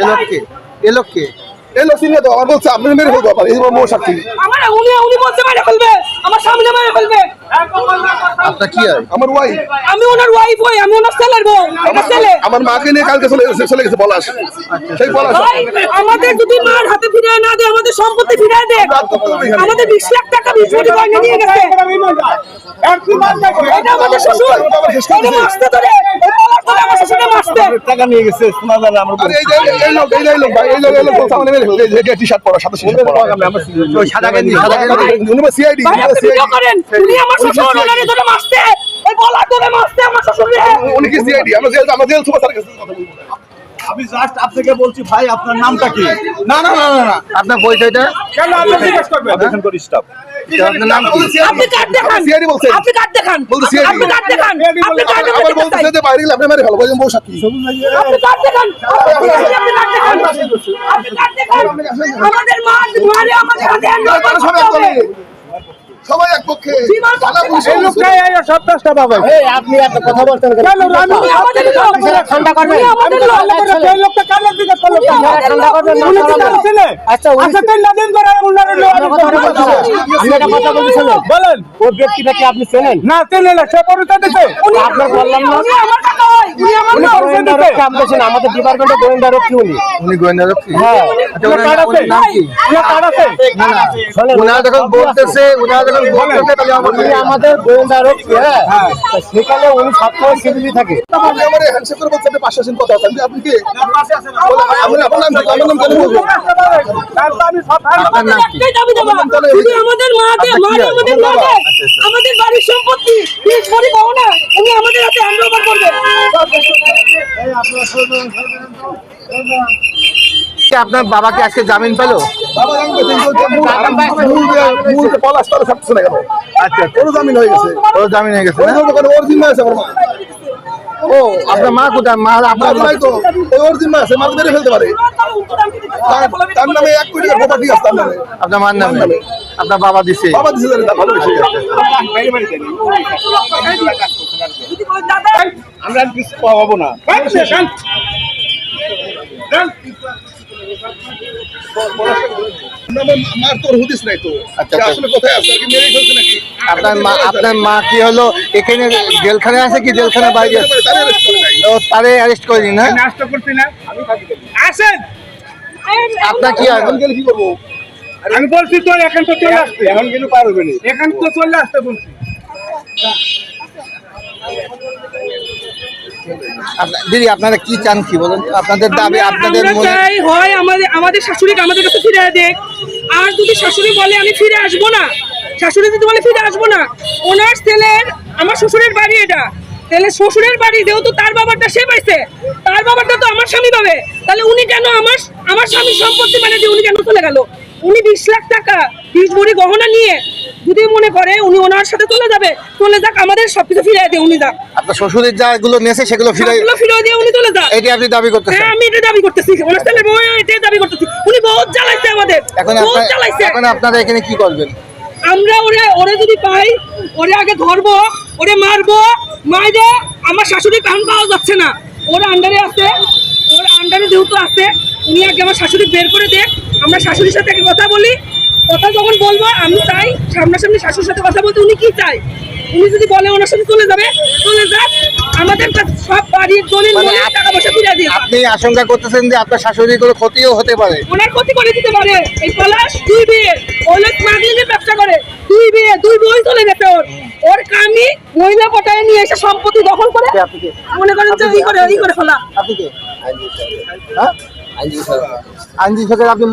এ লোককে এ লোককে। এই লোক চিনিয়ে তো আমার বলছে আপনি মেরে ফেলব আবার এই মোর সাক্ষী। আমার উনি উনি বলছে মেরে ফেলবে আমার সামনে মেরে ফেলবে। আপনার কি হয়? আমার ওয়াই আমি ওনার ওয়াইফ হই আমি ওনার ছেলের বউ এটা ছেলে। আমার মাকে নিয়ে কালকে চলে গেছে চলে গেছে পলাশ। সেই পলাশ। ভাই আমাদের যদি মার হাতে ফিরে না দেয় আমাদের সম্পত্তি ফিরে দেয় আমাদের বিশ লাখ টাকা বিশ কোটি গয়না নিয়ে গেছে। এটা আমাদের শ্বশুর। এটা মাসতে ধরে শ্বশুরকে মাসতে টাকা নিয়ে গেছে শোনা যায় না আমার এই যে এই লোক এই লোক ভাই এই লোক এই লোক বলছে আমার মেরে এই যে টি শার্ট পরা সাদা শার্ট পরা। ওই সাদা গেঞ্জি সাদা গেঞ্জি উনি সিআইডি করেন। উনি আমার শ্বশুর ওনারে ধরে মাসতে এই পলাশ ধরে মাসতে আমার শ্বশুরকে। উনি কি সিআইডি আমরা জেল আমরা জেল সুপার স্যারের কাছে কথা বলব। আমি জাস্ট আপনাকে বলছি ভাই আপনার নামটা কি? না না না না আপনার পরিচয়টা দেখেন করি স্টাফ আপনার নাম কি? আপনি? কার্ড দেখান। আপনি কার্ড দেখান। বলছে আপনি কার্ড দেখান। আপনি কার্ড আবার বলছে যে বাইরে গেলে আপনি মেরে ফেলব। বউ সাক্ষী আপনি কার্ড দেখান। আপনি কার্ড দেখান। আপনি কার্ড দেখান। আমাদের মা মারে আমাদের হাতে হ্যান্ড। সবাই এক পক্ষে পুলিশ আপনি কথা বলতেন ঠান্ডা করবেন? ঠান্ডা করবেন? আচ্ছা আচ্ছা উনার বলেন। চেনেন? না চেনেন না সে পরিচয় দিতে আপনার বললাম না। আমাদের ডিপার্টমেন্টে গোয়েন্দা রক্ষী উনি। উনি গোয়েন্দা রক্ষী? হ্যাঁ। ওনার ওনার নাম কি? উনার কার্ড আছে? না না। শোনেন, ওনারা যখন বলতেছে ওনারা আমাদের গোয়েন্দা রক্ষী হ্যাঁ। সেখানে উনি সবসময় সিভিলি থাকে। পাশে কথা আপনি কি দেবো যদি আমাদের বাড়ির সম্পত্তি আমাদের হাতে হ্যান্ড ওভার করবে। আপনার বাবাকে আজকে জামিন পেল? আচ্ছা জামিন হয়ে গেছে ও জামিন হয়ে গেছে ওর ওর জিম্মা আছে ও আপনার মা কোথায়? মা আপনার আমার তো ওর জিম্মা আছে মাকে মেরে ফেলতে পারে তার- তার নামে এক কোটি টাকা প্রপার্টি আছে তার নামে আপনার মার নামে। আপনার বাবা দিছে। বাবা দিছে আমরা কিছু পাবো না। আপনার মা আপনার মা কি হলো? এখানে জেলখানে আছে কি? জেলখানে বাইরে আছে? করে। তারে অ্যারেস্ট করেনি না? নাস্তা করছি না। আসেন। আপনার কি এখন কি করব? আমি বলছি তো এখন তো চলে আসতে। এখন কিন্তু পারবে না। এখন তো চলে আসতে বলছি। দিদি আপনারা কি চান কি বলেন? আপনাদের দাবি আপনাদের হয় আমাদের আমাদের শাশুড়িকে আমাদের কাছে ফিরে দেখ। আর যদি শাশুড়ি বলে আমি ফিরে আসব না। শাশুড়ি যদি বলে ফিরে আসব না। ওনার ছেলের আমার শ্বশুরের বাড়ি এটা। তাহলে শ্বশুরের বাড়ি যেহেতু তার বাবারটা সে পাইছে তার বাবারটা তো আমার স্বামী পাবে। তাহলে উনি কেন আমার আমার স্বামীর সম্পত্তি মানে উনি কেন চলে গেল? উনি বিশ লাখ টাকা বিশ ভরি গহনা নিয়ে যদি মনে করে উনি ওনার সাথে চলে যাবে। চলে যাক আমাদের সবকিছু ফিরে দিয়ে উনি যাক। আপনার শ্বশুরের যা এগুলো নেছে সেগুলো ফিরে সবগুলো ফিরে দিয়ে উনি চলে যাক। এটি আপনি দাবি করতেছেন? হ্যাঁ আমি এটা দাবি করতেছি। ওনার ছেলে বউ এটাই দাবি করতেছি। উনি বহুত জ্বালাইছে আমাদের এখন বহুত জ্বালাইছে। এখন আপনারা এখানে কি করবেন? আমরা ওরে ওরে যদি পাই ওরে আগে ধরবো ওরে মারবো মাইরে আমার শাশুড়ি কান পাওয়া যাচ্ছে না। ওর আন্ডারে আছে ওর আন্ডারে যেহেতু আছে উনি আগে আমার শাশুড়ি বের করে দেখ আমরা শাশুড়ির সাথে কথা বলি কথা যখন বলব আমি চাই সামনাসামনি শাশুর সাথে কথা বলতে উনি কি চাই উনি যদি বলে ওনার সাথে চলে যাবে চলে যাক আমাদের সব বাড়ির দলিল মানে টাকা পয়সা ফিরে দিয়ে আপনি আশঙ্কা করতেছেন যে আপনার শাশুড়ির কোনো ক্ষতিও হতে পারে? ওনার ক্ষতি করে দিতে পারে। এই পলাশ দুই বিয়ে। স্মাগলিং এর ব্যবসা করে। দুই বিয়ে দুই বই চলে গেছে ওর। ওর কামি মহিলা পটায় নিয়ে এসে সম্পত্তি দখল করে? মনে করেন যে ই করে ই করে ফেলা। আপনি কে? হ্যাঁ? আইনজীবী সাহেব। আপনি